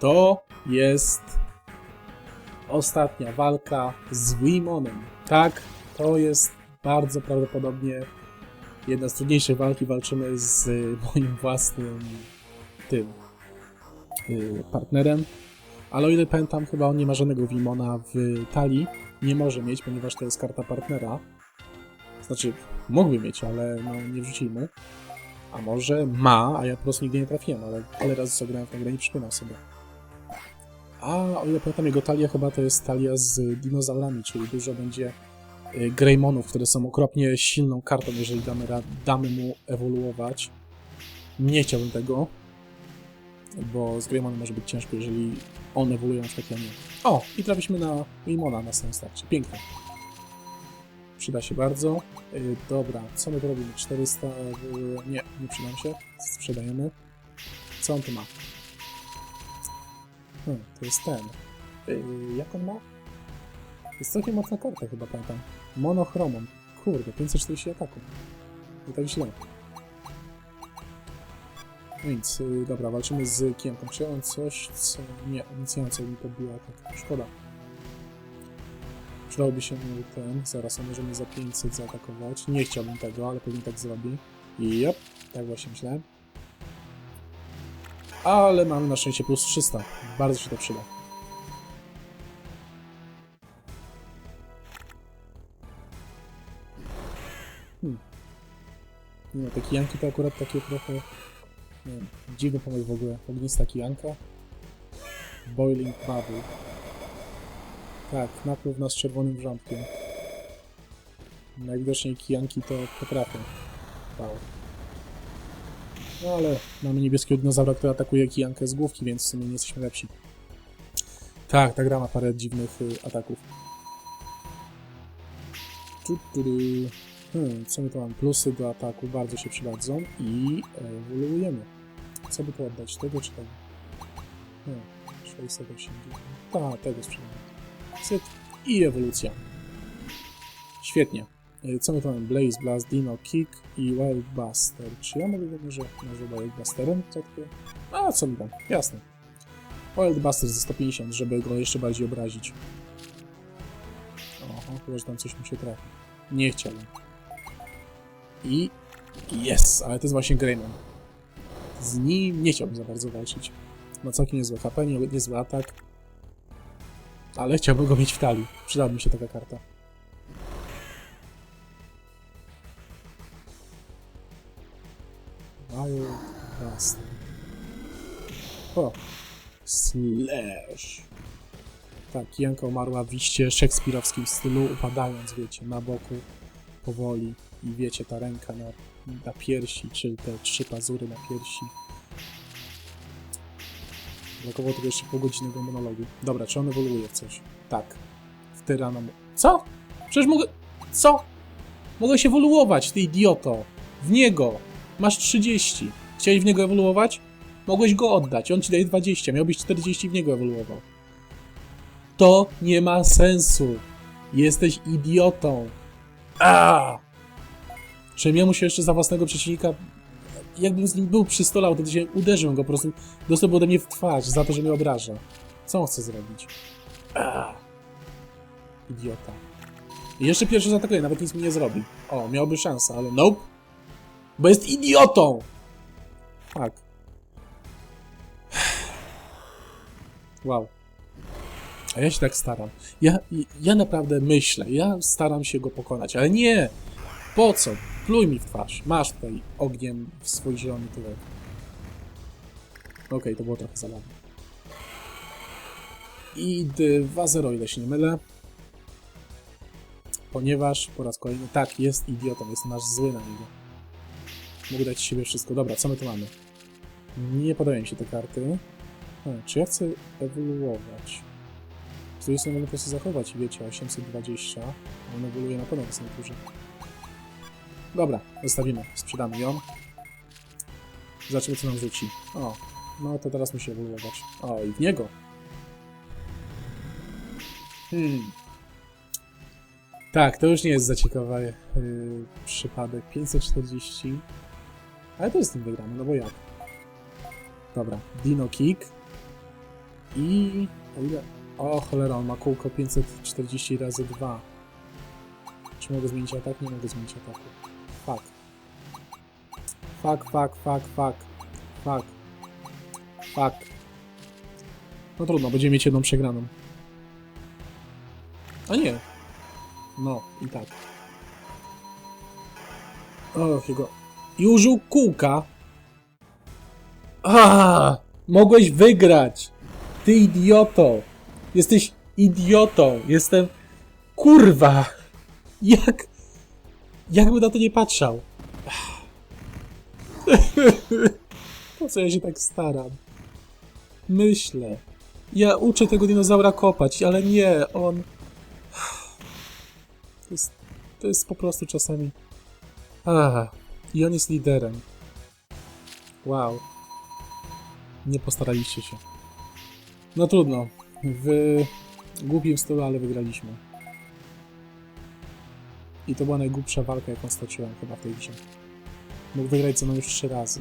To jest ostatnia walka z Wimonem. Tak, to jest bardzo prawdopodobnie jedna z trudniejszych walki. Walczymy z moim własnym tym y, partnerem. Ale o ile pamiętam, chyba on nie ma żadnego Wimona w talii. Nie może mieć, ponieważ to jest karta partnera. Znaczy, mógłby mieć, ale no, nie wrzucili mu. A może ma, a ja po prostu nigdy nie trafiłem, ale ale razy co grałem w tę grę nie przypominam sobie. A o ile pamiętam, jego talia chyba to jest talia z dinozaurami, czyli dużo będzie y, Greymonów, które są okropnie silną kartą, jeżeli damy, damy mu ewoluować. Nie chciałbym tego, bo z Greymonem może być ciężko, jeżeli on ewoluuje na przykład nie. O! I trafiliśmy na Wimona na samym starcie. Pięknie. Przyda się bardzo. Yy, dobra, co my robimy? 400... Yy, nie, nie przydam się. Sprzedajemy. Co on tu ma? Hmm, to jest ten. Yy, jak on ma? Jest całkiem mocna karta chyba, pamiętam. Monochromon. Kurde, 540 ataku. Nie tak źle. No nic, yy, dobra, walczymy z Kiemką. Przyjąłem coś, co... Nie, nic nie co mi podbiła atak. Szkoda. Przydałby się mu ten... Zaraz, on może mnie za 500 zaatakować. Nie chciałbym tego, ale pewnie tak zrobi. Jop, tak właśnie myślałem. Ale mamy na szczęście plus 300. Bardzo się to przyda. Hmm. No, te kijanki to akurat takie trochę... Nie wiem, dziwny pomysł w ogóle. Ognista kijanka. Boiling Bubble. Tak, napływ nas czerwonym wrzątkiem. Najwidoczniej kijanki to potrafią. Wow. No ale mamy niebieskiego dinozaura, który atakuje kijankę z główki, więc w sumie nie jesteśmy lepsi. Tak, ta gra ma parę dziwnych y, ataków. Tu, tu. Hmm, co my tu mamy? Plusy do ataku bardzo się przydadzą i ewoluujemy. Co by tu oddać? Tego czy tego? Hmm, 680. Tak, tego sprzedamy. Cyk. I ewolucja. Świetnie. Y, Co my tu mamy? Blaze Blast, Dino Kick i Wild Buster. Czy ja mogę go może, może Wild Busterem? Co takie? A, co mi tam? Jasne. Wild Buster za 150, żeby go jeszcze bardziej obrazić. Oho, chyba, że tam coś mu się trafi. Nie chciałbym. I... Yes! Ale to jest właśnie Greymon. Z nim nie chciałbym za bardzo walczyć. Ma całkiem niezłe HP, nie, niezły atak. Ale chciałbym go mieć w talii. Przydałaby mi się taka karta. Wild Buster. O! Slash! Tak, Janka umarła w iście szekspirowskim stylu, upadając, wiecie, na boku, powoli. I wiecie, ta ręka na, na piersi, czy te trzy pazury na piersi. Brakowało tego jeszcze półgodzinnego monologu. Dobra, czy on ewoluuje w coś? Tak. W Tyranom... Co? Przecież mogę... Co? Mogę się ewoluować, ty idioto! W niego! Masz 30. Chciałeś w niego ewoluować? Mogłeś go oddać, on ci daje 20, miałbyś 40 i w niego ewoluował. To nie ma sensu. Jesteś idiotą. A! Czym ja mu się jeszcze za własnego przeciwnika. Jakbym z nim był przy stole, to się uderzył go po prostu. Dostałby ode mnie w twarz za to, że mnie obraża. Co on chce zrobić? A! Idiota. I jeszcze pierwszy zaatakuje, nawet nic mi nie zrobi. O, miałby szansę, ale nope. Bo jest idiotą! Tak. Wow. A ja się tak staram. Ja, ja naprawdę myślę, ja staram się go pokonać, ale nie! Po co? Pluj mi w twarz. Masz tutaj ogniem w swój zielony tyłek. Okej, to było trochę zabawne. I 2-0, o ile się nie mylę. Ponieważ po raz kolejny, tak, jest idiotą, jestem aż zły na niego. Mógł dać siebie wszystko. Dobra, co my tu mamy? Nie podobają mi się te karty. Hmm, czy ja chcę ewoluować? Z drugiej strony mogę po prostu zachować, wiecie, 820. On ewoluuje na pewno w turze. Dobra, zostawimy, sprzedamy ją. Zobaczymy, co nam rzuci. O, no to teraz musi ewoluować. O, i w niego. Hmm. Tak, to już nie jest za ciekawy yy, przypadek. 540. Ale to jest tym wygramy, no bo jak? Dobra, Dino Kick. I... O ile... O cholera, on ma kółko 540 razy 2. Czy mogę zmienić atak? Nie mogę zmienić ataku. Fuck. Fuck, fuck, fuck, fuck. Fuck. Fuck. No trudno, będziemy mieć jedną przegraną. A nie. No, i tak. O, jego. I użył kółka. A, mogłeś wygrać. Ty idioto. Jesteś idiotą. Jestem. Kurwa. Jak. Jakby na to nie patrzał. Po co ja się tak staram? Myślę. Ja uczę tego dinozaura kopać, ale nie, on. To jest, to jest po prostu czasami. Ah, i on jest liderem. Wow. Nie postaraliście się. No trudno. W głupim stylu, ale wygraliśmy. I to była najgłupsza walka, jaką stoczyłem chyba w tej grze. Mógł wygrać ze mną już trzy razy.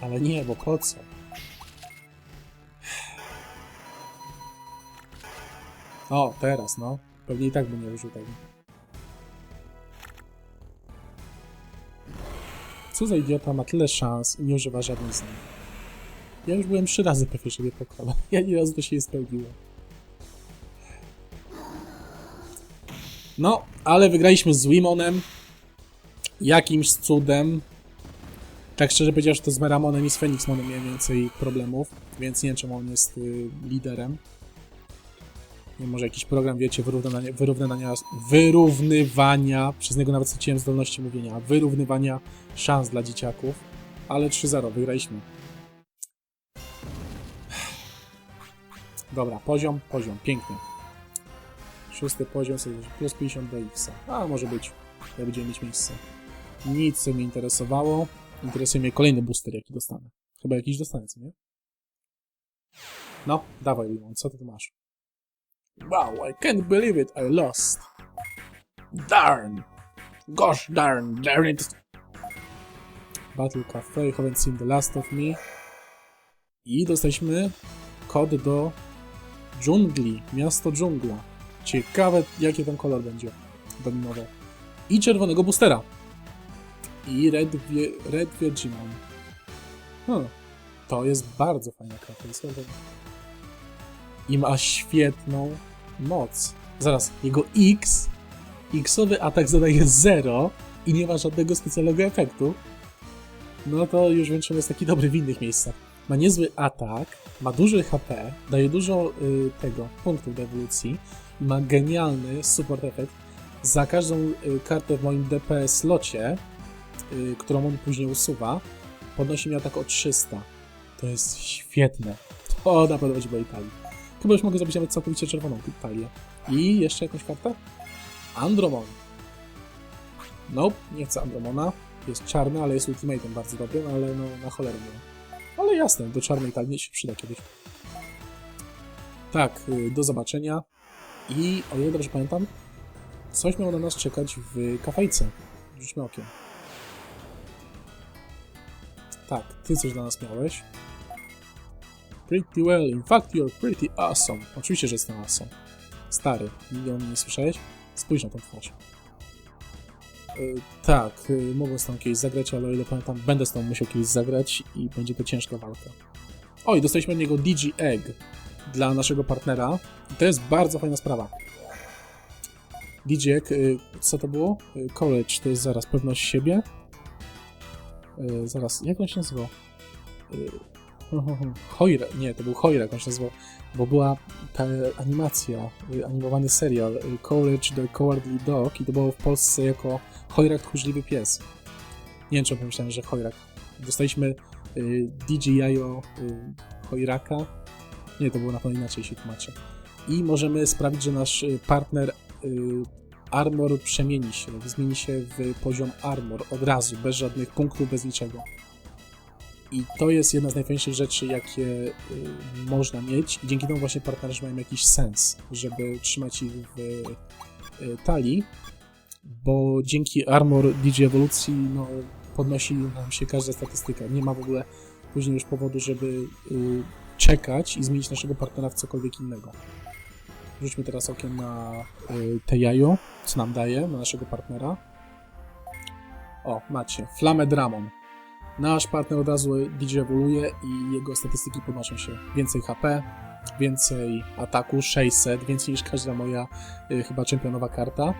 Ale nie, bo po co? O, teraz, no. Pewnie i tak by nie użył tego. Co za idiota ma tyle szans i nie używa żadnej z nich. Ja już byłem trzy razy pewnie, że mnie pokonał. Ja nie raz to się nie spełniło. No, ale wygraliśmy z Wimonem. Jakimś cudem. Tak szczerze powiedziawszy, to z Meramonem i z Phoenixmonem miałem więcej problemów, więc nie wiem, czemu on jest y, liderem. Może jakiś program, wiecie, wyrównywania, wyrównywania, wyrównywania, przez niego nawet straciłem zdolności mówienia, wyrównywania szans dla dzieciaków, ale 3-0, wygraliśmy. Dobra, poziom, poziom, pięknie. Szósty poziom, plus 50 do X. A, może być, jak będziemy mieć miejsce. Nic, co mnie interesowało. Interesuje mnie kolejny booster, jaki dostanę. Chyba jakiś dostanę, co nie? No, dawaj, Limon, co ty tu masz? Wow, I can't believe it, I lost. Darn! Gosh darn, darn it! Battle Cafe, haven't seen the last of me. I dostaliśmy kod do dżungli, miasto dżungla. Ciekawe, jaki tam kolor będzie dominował. I czerwonego boostera. I Red, Wie Red Vegemon. Hmm. To jest bardzo fajna karta. I ma świetną moc. Zaraz, jego X, Xowy atak zadaje 0 i nie ma żadnego specjalnego efektu. No to już czemu jest taki dobry w innych miejscach. Ma niezły atak, ma duży HP, daje dużo y, tego, punktów do ewolucji ma genialny support efekt. Za każdą y, kartę w moim DPS slocie, y, którą on później usuwa, podnosi mi atak o 300. To jest świetne. To na pewno będzie Italii. Chyba już mogę zrobić nawet całkowicie czerwoną Italię. I jeszcze jakąś kartę? Andromon. Nope, nie chcę Andromona. Jest czarny, ale jest ultimatem bardzo dobrym, ale no na cholerę nie. Ale jasne, do czarnej Italii się przyda kiedyś. Tak, y, do zobaczenia. I o ile dobrze pamiętam, coś miało na nas czekać w kafejce. Rzućmy okiem. Tak, ty coś dla nas miałeś. Pretty well, in fact you're pretty awesome. Oczywiście, że jestem awesome. Stary, nigdy o mnie nie słyszałeś? Spójrz na tą twarz. Y, tak, y, mogę z tą kiedyś zagrać, ale o ile pamiętam, będę z tą musiał kiedyś zagrać i będzie to ciężka walka. O, i dostaliśmy od niego DG Egg dla naszego partnera. I to jest bardzo fajna sprawa. DG Egg, y, co to było? College, to jest zaraz pewność siebie. Zaraz, jak on się nazywał? Hojra, nie, to był Hojra, jak on się nazywał, bo była ta animacja, y, animowany serial y, College the Cowardly Dog i to było w Polsce jako Hojrak Tchórzliwy Pies. Nie wiem, czemu pomyślałem, że Hojrak. Dostaliśmy y, DJ Jajo y, Hojraka. Nie, to było na pewno inaczej się tłumaczy. I możemy sprawić, że nasz y, partner y, armor przemieni się, zmieni się w poziom armor od razu, bez żadnych punktów, bez niczego. I to jest jedna z najfajniejszych rzeczy, jakie y, można mieć. I dzięki temu właśnie partnerzy mają jakiś sens, żeby trzymać ich w y, talii, bo dzięki Armor DJ Ewolucji no, podnosi nam się każda statystyka. Nie ma w ogóle później już powodu, żeby y, czekać i zmienić naszego partnera w cokolwiek innego. Rzućmy teraz okiem na y, co nam daje, na naszego partnera. O, macie, Flamę Dramon. Nasz partner od razu DJ ewoluuje i jego statystyki podnoszą się. Więcej HP, więcej ataku, 600, więcej niż każda moja y, chyba czempionowa karta.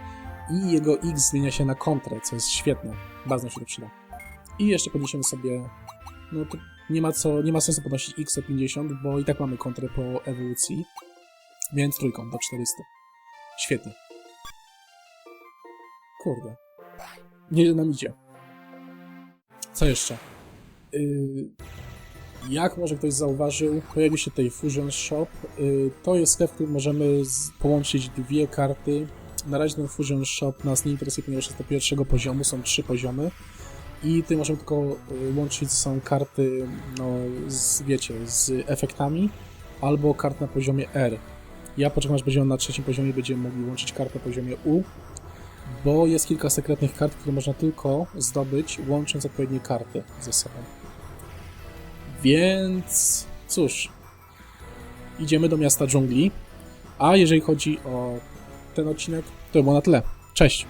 I jego X zmienia się na kontrę, co jest świetne. Bardzo się to przyda. I jeszcze podniesiemy sobie. No to nie ma, co, nie ma sensu podnosić X o 50, bo i tak mamy kontrę po ewolucji. Więc trójką do 400. Świetnie. Kurde. Nie nam idzie. Co jeszcze? Yy, jak może ktoś zauważył, pojawił się tutaj Fusion Shop. Yy, to jest sklep, w którym możemy połączyć dwie karty. Na razie ten Fusion Shop nas nie interesuje, ponieważ jest do pierwszego poziomu, są trzy poziomy. I tutaj możemy tylko y, łączyć są karty, no, z, wiecie, z efektami, albo kart na poziomie R. Ja poczekam, aż będziemy na trzecim poziomie, będziemy mogli łączyć kart na poziomie U, bo jest kilka sekretnych kart, które można tylko zdobyć, łącząc odpowiednie karty ze sobą. Więc cóż, idziemy do miasta dżungli. A jeżeli chodzi o ten odcinek, to było na tyle. Cześć!